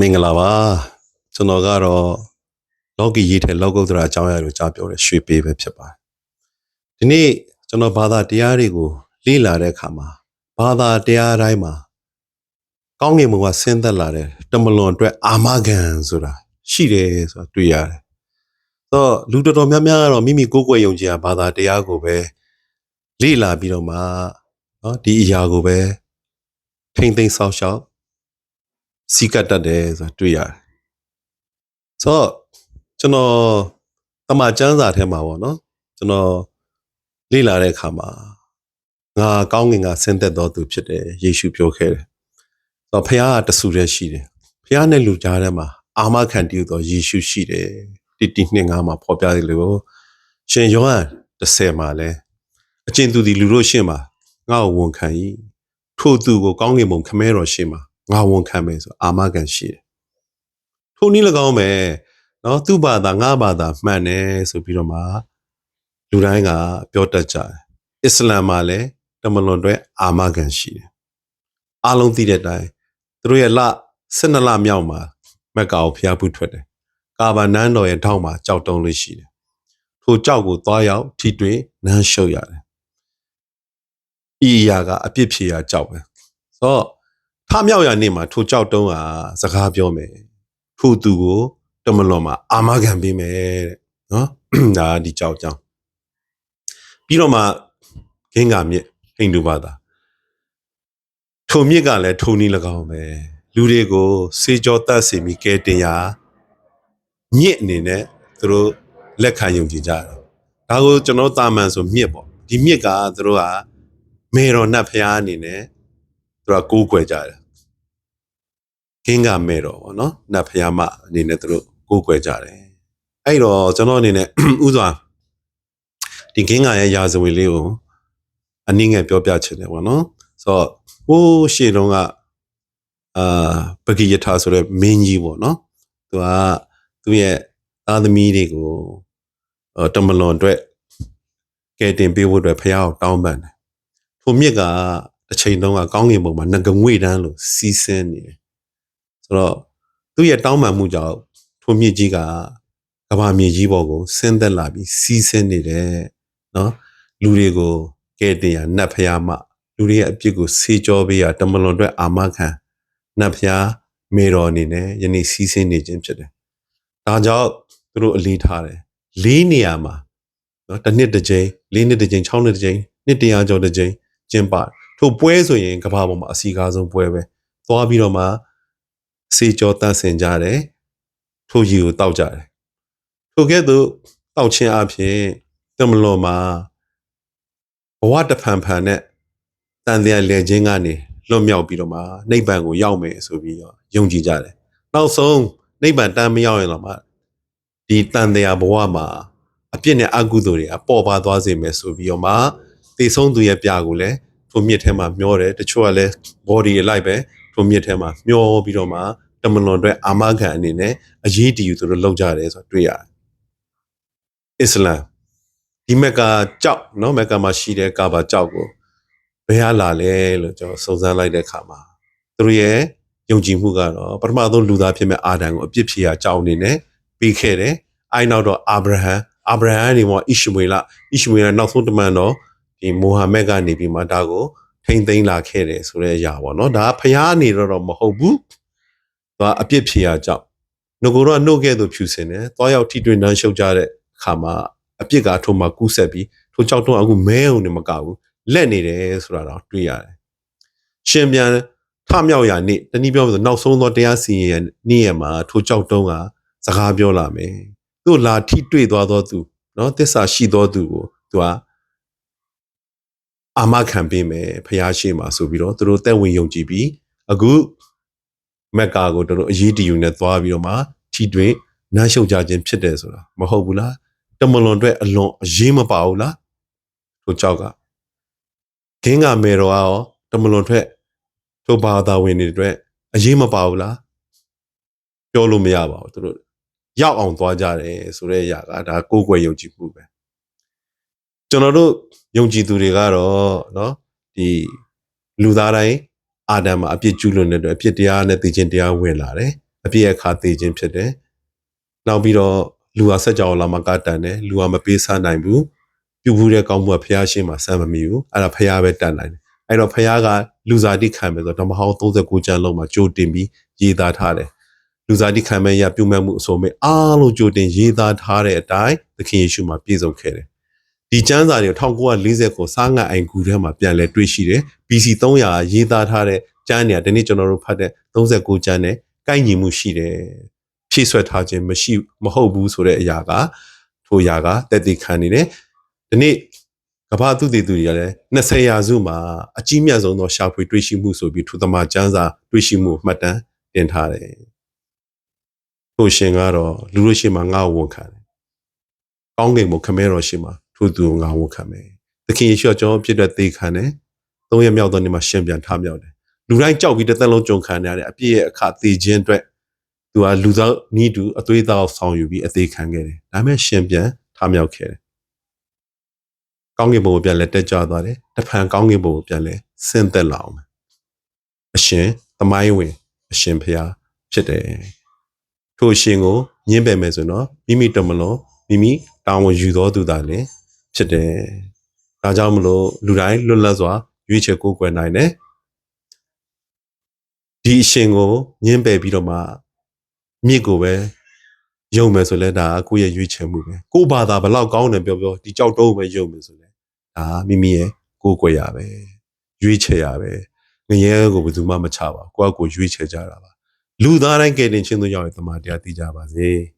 မင်္ဂလာပါကျွန်တော်ကတော့လောကီရေးတဲ့လောကုတ္တရာအကြောင်းအရာကိုကြားပြောတဲ့ရွှေပေးပဲဖြစ်ပါတယ်ဒီနေ့ကျွန်တော်ဘာသာတရားတွေကိုလေ့လာတဲ့အခါမှာဘာသာတရားတိုင်းမှာကောင်းကင်ဘုံကဆင်းသက်လာတဲ့တမလွန်အတွက်အာမခံဆိုတာရှိတယ်ဆိုတာတွေ့ရတယ်တော့လူတော်တော်များများကတော့မိမိကိုယ်ကိုယ်ယုံကြည်ရာဘာသာတရားကိုပဲလေ့လာပြီးတော့မှနော်ဒီအရာကိုပဲထိမ့်သိမ့်ဆောက်ရှောက် စီကတ်တတ်တယ်ဆိုတာတွေ့ရတယ်။ဆိုတော့ကျွန်တော်တမန်ကျမ်းစာထဲမှာပေါ့နော်ကျွန်တော်လေ့လာတဲ့အခါမှာငါကောင်းငင်ကဆင်းသက်တော်သူဖြစ်တယ်ယေရှုပြောခဲ့တယ်။ဆိုတော့ဖခင်ကတဆူတည်းရှိတယ်။ဖခင်နဲ့လူကြားထဲမှာအာမခံတည်တော်ယေရှုရှိတယ်။တိတိနှစ်ငါမှာဖော်ပြတယ်လို့ရှင်ယောဟန်30မှာလဲအကျဉ်သူဒီလူတို့ရှင်းမှာငါ့ကိုဝန်ခံ၏ထို့သူကိုကောင်းကင်ဘုံခမဲတော်ရှင်းမှာ ငါဝန်ခံမယ်ဆိုအာမခံရှိတယ်။ထိုနည်း၎င်းပဲနော်သူ့ဘာသာငါဘာသာမှန်တယ်ဆိုပြီးတော့မှလူတိုင်းကပြောတတ်ကြတယ်။အစ္စလမ်မှာလည်းတမလွန်တွေအာမခံရှိတယ်။အားလုံးသိတဲ့အတိုင်းသူတို့ရဲ့လ12လမြောက်မှာမက်ကာကိုဖျားဖူးထွက်တယ်။ကာဘာနန်းတော်ရဲ့ထောက်မှာကြောက်တုံးလေးရှိတယ်။ထိုကြောက်ကိုသွားရောက်ထိတွေ့နန်းရှုပ်ရတယ်။ဤအရာကအပြစ်ဖြေရာကြောက်ပဲ။ဆိုတော့ ထမြောက်ရနေ့မှာထိုကြောက်တုံးဟာစကားပြောမယ်ထိုသူကိုတမလွန်မှာအာမခံပေးမယ်တဲ့နော်ဒါဒီကြောက်ကြောင်းပြီးတော့မှဂင်းကမြစ်ဟိန္ဒူဘာသာထိုမြစ်ကလည်းထိုနည်း၎င်းပဲလူတွေကိုစေကြောတတ်စီမိကဲတင်ရာမြစ်အနေနဲ့သူတို့လက်ခံယုံကြည်ကြတယ်ဒါကိုကျွန်တော်တာမန်ဆိုမြစ်ပေါ့ဒီမြစ်ကသူတို့ကမေတော်နတ်ဖျားအနေနဲ့ သူကကိုးကွယ်ကြတယ်ကင်းကမဲ့တော့ဗောနော်နတ်ဖျားမအနေနဲ့သူတို့ကိုးကွယ်ကြတယ်အဲ့တော့ကျွန်တော်အနေနဲ့ဥစွာဒီကင်းကရဲ့ရာဇဝင်လေးကိုအနည်းငယ်ပြောပြချင်တယ်ဗောနော်ဆိုတော့ဟိုးရှေ့တုန်းကအာပဂိယထာဆိုတဲ့မင်းကြီးဗောနော်သူကသူ့ရဲ့သားသမီးတွေကိုအော်တမလွန်အတွက်ကဲတင်ပေးဖို့အတွက်ဖះကိုတောင်းပန်တယ်ထိုမြစ်က တစ်ချိန်တုန်းကကောင်းကင်ဘုံမှာငကငွေတန်းလို့စီးဆင်းနေတယ်ဆိုတော့သူ့ရဲ့တောင်းပန်မှုကြောင့်ထိုမြစ်ကြီးကကဘာမြေကြီးပေါ်ကိုဆင်းသက်လာပြီးစီးဆင်းနေတယ်နော်လူတွေကိုကဲတင်ရနတ်ဖျားမလူတွေရဲ့အပြစ်ကိုဆေးကြောပေးရတမလွန်အတွက်အာမခံနတ်ဖျားမေတော်အနေနဲ့ယနေ့စီးဆင်းနေခြင်းဖြစ်တယ်ဒါကြောင့်သူတို့အလေးထားတယ်လေးနေရာမှာနော်တစ်နှစ်တစ်ကြိမ်လေးနှစ်တစ်ကြိမ်၆နှစ်တစ်ကြိမ်နှစ်တရာကျော်တစ်ကြိမ်ကျင်းပတယ် ထိုပွဲဆိုရင်ကမ္ဘာပေါ်မှာအစီကားဆုံးပွဲပဲသွားပြီးတော့မှစေကြောတတ်ဆင်ကြတယ်ထိုရီကိုတောက်ကြတယ်ထိုကဲ့သို့တောက်ခြင်းအပြင်တမလွန်မှာဘဝတဖန်ဖန်နဲ့တန်တရားလည်ခြင်းကနေလွတ်မြောက်ပြီးတော့မှနိဗ္ဗာန်ကိုရောက်မယ်ဆိုပြီးတော့ယုံကြည်ကြတယ်နောက်ဆုံးနိဗ္ဗာန်တမ်းမရောက်ရင်တော့မှဒီတန်တရားဘဝမှာအပြစ်နဲ့အကုသိုလ်တွေအပေါ်ပါသွားစေမယ်ဆိုပြီးတော့မှတေဆုံးသူရဲ့ပြာကိုလည်း ထိုမြစ်ထဲမှာမျောတယ်တချို့ကလည်း body လိုက်ပဲထိုမြစ်ထဲမှာမျောပြီးတော့မှတမလွန်အတွက်အာမခံအနေနဲ့အရေးတည်ယူသူတို့လောက်ကြတယ်ဆိုတော့တွေ့ရတယ်အစ္စလာမ်ဒီမက်ကကြောက်နော်မက်ကမှာရှိတဲ့ကာဘာကြောက်ကိုဘယ်ဟာလာလဲလို့ကျွန်တော်စုံစမ်းလိုက်တဲ့အခါမှာသူတို့ရဲ့ယုံကြည်မှုကတော့ပထမဆုံးလူသားဖြစ်မဲ့အာဒံကိုအပြစ်ဖြေရာကြောက်အနေနဲ့ပြီးခဲ့တယ်အဲနောက်တော့အာဗြဟံအာဗြဟံနေမှာအစ္စမွေလအစ္စမွေလနောက်ဆုံးတမန်တော့ ဒီမိုဟာမက်ကနေပြီးမှဒါကိုထိမ့်သိမ်းလာခဲ့တယ်ဆိုတဲ့အရာပေါ့နော်ဒါကဖျားအနေတော့မဟုတ်ဘူးသူကအပြစ်ဖြေရကြောင့်ငကိုတော့နှုတ်ခဲ့သူဖြူစင်တယ်သွားရောက်ထိတွေ့နှမ်းရှုပ်ကြတဲ့အခါမှာအပြစ်ကထိုမှာကူးဆက်ပြီးထိုကြောက်တော့အခုမဲုံနေမကဘူးလက်နေတယ်ဆိုတာတော့တွေ့ရတယ်ရှင်ပြန်ထမြောက်ရာနေ့တနည်းပြောမှဆိုနောက်ဆုံးသောတရားစီရင်နေ့ရမှာထိုကြောက်တုံးကစကားပြောလာမယ်သူ့လာထိတွေ့သွားသောသူနော်တစ္ဆာရှိသောသူကိုသူက အာမခံပေးမယ်ဖះရှိမှာဆိုပြီးတော့သူတို့တက်ဝင်ယုံကြည်ပြီးအခုမက်ကာကိုတို့အရေးတယူနဲ့သွားပြီးတော့မှထိတွင်နမ်းရှုပ်ကြခြင်းဖြစ်တယ်ဆိုတာမဟုတ်ဘူးလားတမလွန်အတွက်အလွန်အရေးမပါဘူးလားထိုကြောက်ကဂင်းကမေတော်ရောတမလွန်ထွက်ထိုဘာသာဝင်တွေအတွက်အရေးမပါဘူးလားပြောလို့မရပါဘူးသူတို့ရောက်အောင်သွားကြတယ်ဆိုတဲ့အရာကဒါကိုယ်ွယ်ယုံကြည်မှုပဲ ကျွန်တော်တို့ယုံကြည်သူတွေကတော့နော်ဒီလူသားတိုင်းအာဒံမှာအပြစ်ကျူးလွန်တဲ့အတွက်အပြစ်တရားနဲ့သိချင်းတရားဝင်လာတယ်အပြစ်အခါသိချင်းဖြစ်တယ်နောက်ပြီးတော့လူဟာဆက်ကြောလာမှာကတန်တယ်လူဟာမပေးဆနိုင်ဘူးပြုဘူးတဲ့ကောင်းမှုကဖះရှင်းမှာဆမ်းမမိဘူးအဲ့ဒါဖះပဲတန်နိုင်တယ်အဲ့တော့ဖះကလူစားတိခံမယ်ဆိုတော့ဓမ္မဟောင်း39ကျမ်းလုံးမှာကြိုတင်ပြီးရေးသားထားတယ်လူစားတိခံမဲ့ရပြုမဲ့မှုအစုံမဲ့အားလုံးကြိုတင်ရေးသားထားတဲ့အတိုင်းသခင်ယေရှုမှာပြည့်စုံခဲ့တယ် ဒီကျမ်းစာတွေ1940ကိုစားငတ်အိမ်ကူထဲမှာပြန်လဲတွေ့ရှိတယ် BC 300ရေးသားထားတဲ့ကျမ်းတွေကဒီနေ့ကျွန်တော်တို့ဖတ်တဲ့39ကျမ်းနဲ့ကိုက်ညီမှုရှိတယ်ဖြည့်ဆွတ်ထားခြင်းမရှိမဟုတ်ဘူးဆိုတဲ့အရာကထိုအရာကတက်တည်ခံနေတယ်ဒီနေ့ကမ္ဘာသူတည်သူတွေကလည်း20ရာစုမှာအကြီးမြတ်ဆုံးသောရှာဖွေတွေ့ရှိမှုဆိုပြီးထူသမကျမ်းစာတွေ့ရှိမှုမှတ်တမ်းတင်ထားတယ်ထိုရှင်ကတော့လူလို့ရှိမှငါ့ကိုဝန်ခံတယ်ကောင်းကင်ဘုခမဲတော်ရှိမှ ထိုသူကိုငါဝန်ခံမယ်သခင်ယေရှုကကျွန်တော်ဖြစ်တဲ့သေခံတယ်သုံးရမြောက်သောနေ့မှာရှင်ပြန်ထမြောက်တယ်လူတိုင်းကြောက်ပြီးတစ်သက်လုံးကြုံခံရတဲ့အပြည့်ရဲ့အခသေခြင်းအတွက်သူကလူသားနီးတူအသွေးသားဆောင်ယူပြီးအသေးခံခဲ့တယ်ဒါပေမဲ့ရှင်ပြန်ထမြောက်ခဲ့တယ်ကောင်းကင်ဘုံကိုပြန်လဲတက်ကြွသွားတယ်တဖန်ကောင်းကင်ဘုံကိုပြန်လဲဆင်းသက်လာအောင်မယ်အရှင်သမိုင်းဝင်အရှင်ဖျားဖြစ်တယ်ထိုအရှင်ကိုညှင်းပယ်မယ်ဆိုတော့မိမိတမလို့မိမိတာဝန်ယူတော်သူသာလည်း ဖြစ်တယ်ဒါကြောင့်မလို့လူတိုင်းလွတ်လပ်စွာရွေးချယ်ကိုယ်ကွယ်နိုင်တယ်ဒီအရှင်ကိုညှင်းပယ်ပြီးတော့မှမြစ်ကိုပဲယုံမယ်ဆိုလဲဒါကကိုယ့်ရဲ့ရွေးချယ်မှုပဲကိုယ့်ဘာသာဘလောက်ကောင်းတယ်ပြောပြောဒီကြောက်တုံးပဲယုံမယ်ဆိုလဲဒါမိမိရဲ့ကိုယ်ကွယ်ရပဲရွေးချယ်ရပဲငရဲကိုဘယ်သူမှမချပါဘူးကိုယ့်အကိုရွေးချယ်ကြတာပါလူသားတိုင်းကယ်တင်ခြင်းတို့ရောက်ရင်တမန်တရားသိကြပါစေ။